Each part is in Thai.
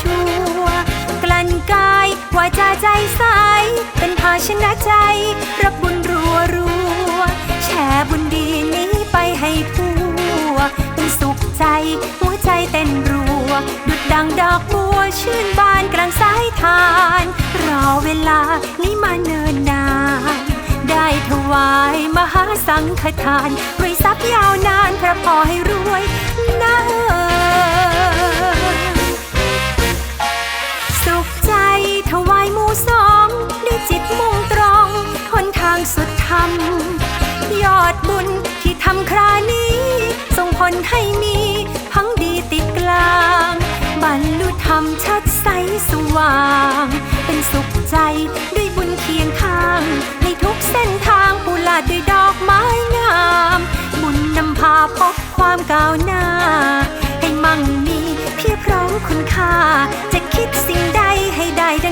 ชัวกลั่นกายวาจใจใส เป็นภาชนะใจ รับบุญรัวรัว แช่บุญดีนี้ไปให้ทั่วเป็นสุขใจ หัวใจเต้นรัวดุด ดังดอกบัวชื่นบานกลางสายทาน รอเวลานี้มาเนินนาน ได้ถวายมหาสังฆทานรวยทรัพย์ยาวนานพระพอให้รวยนะเอ่ยสุขใจถวายหมู่สองด้วยจิตมุ่งตรงหนทางสุดธรรม ยอดบุญที่ทำครานี้ส่งผลให้มี ชัดใสสว่าง เป็นสุขใจด้วยบุญเคียงข้าง ในทุกเส้นทางปูลาดด้วยดอกไม้งาม บุญนำพาพบความก้าวหน้า ให้มั่งมีเพียบพร้อมคุณค่า จะคิดสิ่งใดให้ได้ดัง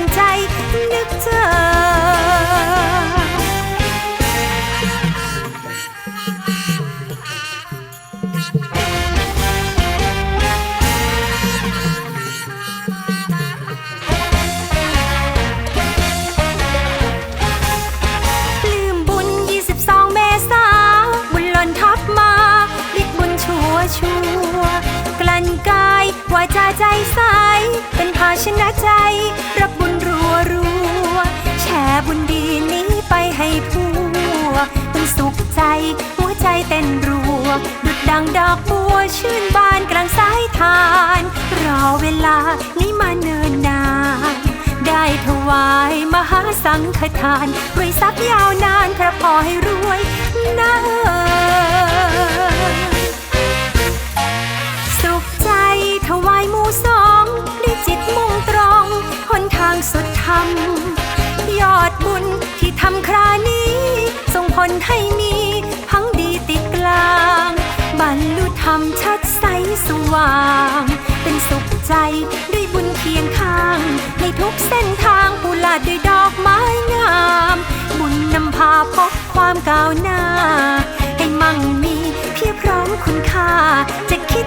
ชัวชัวกลั่นกายวาจาใจใส เป็นภาชนะใจ รับบุญรัวรัว แชร์บุญดีนี้ไปให้ทั่วเป็นสุขใจ หัวใจเต้นรัว ดุดดังดอกบัวชื่นบานกลางสายทาน รอเวลานี้มาเนินนาน ได้ถวายมหาสังฆทานรวยทรัพย์ยาวนานพระพอให้รวยายมูสองด้วยจิตมุ่งตรงหนทางสุดธรรม ยอดบุญที่ทำครานี้ ส่งผลให้มีพังดีติดกลาง บรรลุธรรมชัดใสสว่าง เป็นสุขใจด้วยบุญเคียงข้าง ในทุกเส้นทางปูลาดด้วยดอกไม้งาม บุญนำพาพบความก้าวหน้า ให้มั่งมีเพียบพร้อมคุณค่าจะคิด